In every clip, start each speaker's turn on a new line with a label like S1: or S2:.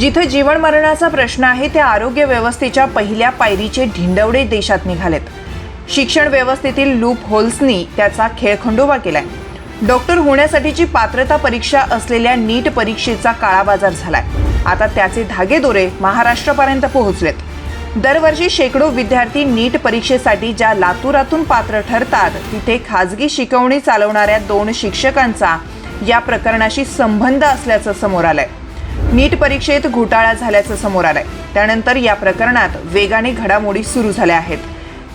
S1: जिथं जीवन मरणाचा प्रश्न आहे त्या आरोग्य व्यवस्थेच्या पहिल्या पायरीचे ढिंडवडे देशात निघालेत. शिक्षण व्यवस्थेतील लूप होल्सनी त्याचा खेळखंडोबा केलाय. डॉक्टर होण्यासाठीची पात्रता परीक्षा असलेल्या नीट परीक्षेचा काळाबाजार झालाय. आता त्याचे धागेदोरे महाराष्ट्रापर्यंत पोहोचलेत. दरवर्षी शेकडो विद्यार्थी नीट परीक्षेसाठी ज्या लातूरातून पात्र ठरतात तिथे खाजगी शिकवणी चालवणाऱ्या दोन शिक्षकांचा या प्रकरणाशी संबंध असल्याचं समोर आलंय. नीट परीक्षेत घोटाळा झाल्याचं समोर आलंय. त्यानंतर या प्रकरणात वेगाने घडामोडी सुरू झाल्या आहेत.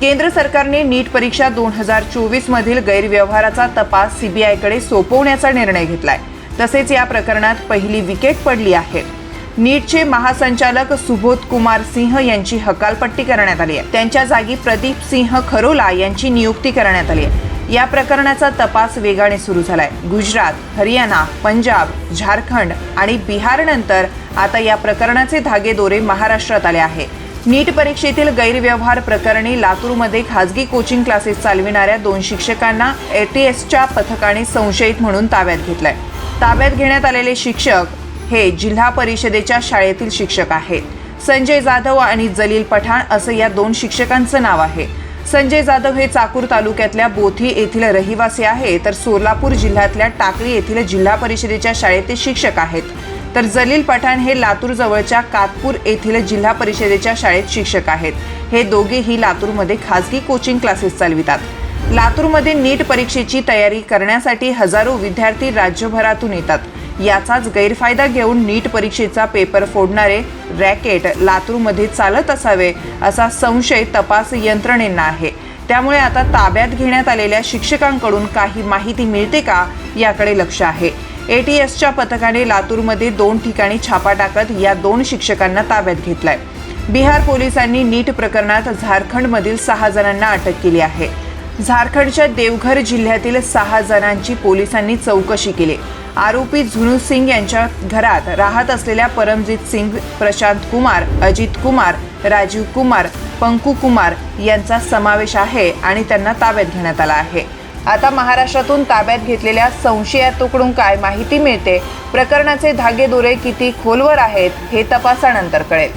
S1: केंद्र सरकारने नीट परीक्षा दोन हजार चोवीस मधील गैरव्यवहाराचा तपास सीबीआयकडे सोपवण्याचा निर्णय घेतलाय. तसेच या प्रकरणात पहिली विकेट पडली आहे. नीटचे महासंचालक सुबोध कुमार सिंह यांची हकालपट्टी करण्यात आली आहे. त्यांच्या जागी प्रदीप सिंह खरोला यांची नियुक्ती करण्यात आली आहे. या प्रकरणाचा तपास वेगाने सुरू झालाय. गुजरात हरियाणा पंजाब झारखंड आणि बिहारनंतर आता या प्रकरणाचे धागेदोरे महाराष्ट्रात आले आहे. नीट परीक्षेतील गैरव्यवहार प्रकरणी लातूरमध्ये खासगी कोचिंग क्लासेस चालविणाऱ्या दोन शिक्षकांना एटीएसच्या पथकाने संशयित म्हणून ताब्यात घेतलंय. ताब्यात घेण्यात आलेले शिक्षक हे जिल्हा परिषदेच्या शाळेतील शिक्षक आहेत. संजय जाधव आणि जलील पठाण असं या दोन शिक्षकांचं नाव आहे. संजय जाधव हे चाकूर तालुक्यातल्या बोथी येथील रहिवासी आहे. तर सोलापूर जिल्ह्यातल्या टाकळी येथील जिल्हा परिषदेच्या शाळेत शिक्षक आहेत. तर जलील पठाण हे लातूर जवळच्या कातपूर येथील जिल्हा परिषदेच्या शाळेत शिक्षक आहेत. हे दोघेही लातूरमध्ये खासगी कोचिंग क्लासेस चालवितात. लातूरमध्ये नीट परीक्षेची तयारी करण्यासाठी हजारो विद्यार्थी राज्यभरातून येतात. याचाच गैरफायदा घेऊन नीट परीक्षेचा पेपर फोडणारे रॅकेट लातूरमध्ये चालत असावे असा संशय तपास यंत्रणेंना आहे. त्यामुळे आता ताब्यात घेण्यात आलेल्या शिक्षकांकडून काही माहिती मिळते का याकडे लक्ष आहे. एटीएसच्या पथकाने लातूरमध्ये दोन ठिकाणी छापा टाकत या दोन शिक्षकांना ताब्यात घेतलाय. बिहार पोलिसांनी नीट प्रकरणात झारखंडमधील सहा जणांना अटक केली आहे. झारखंडच्या देवघर जिल्ह्यातील सहा जणांची पोलिसांनी चौकशी केली. आरोपी झुनू सिंग यांच्या घरात राहत असलेल्या परमजित सिंग प्रशांत कुमार अजित कुमार राजीव कुमार पंकू कुमार यांचा समावेश आहे आणि त्यांना ताब्यात घेण्यात आला आहे. आता महाराष्ट्रातून ताब्यात घेतलेल्या संशयातोकडून काय माहिती मिळते? प्रकरणाचे धागेदोरे किती खोलवर आहेत हे तपासानंतर कळेल.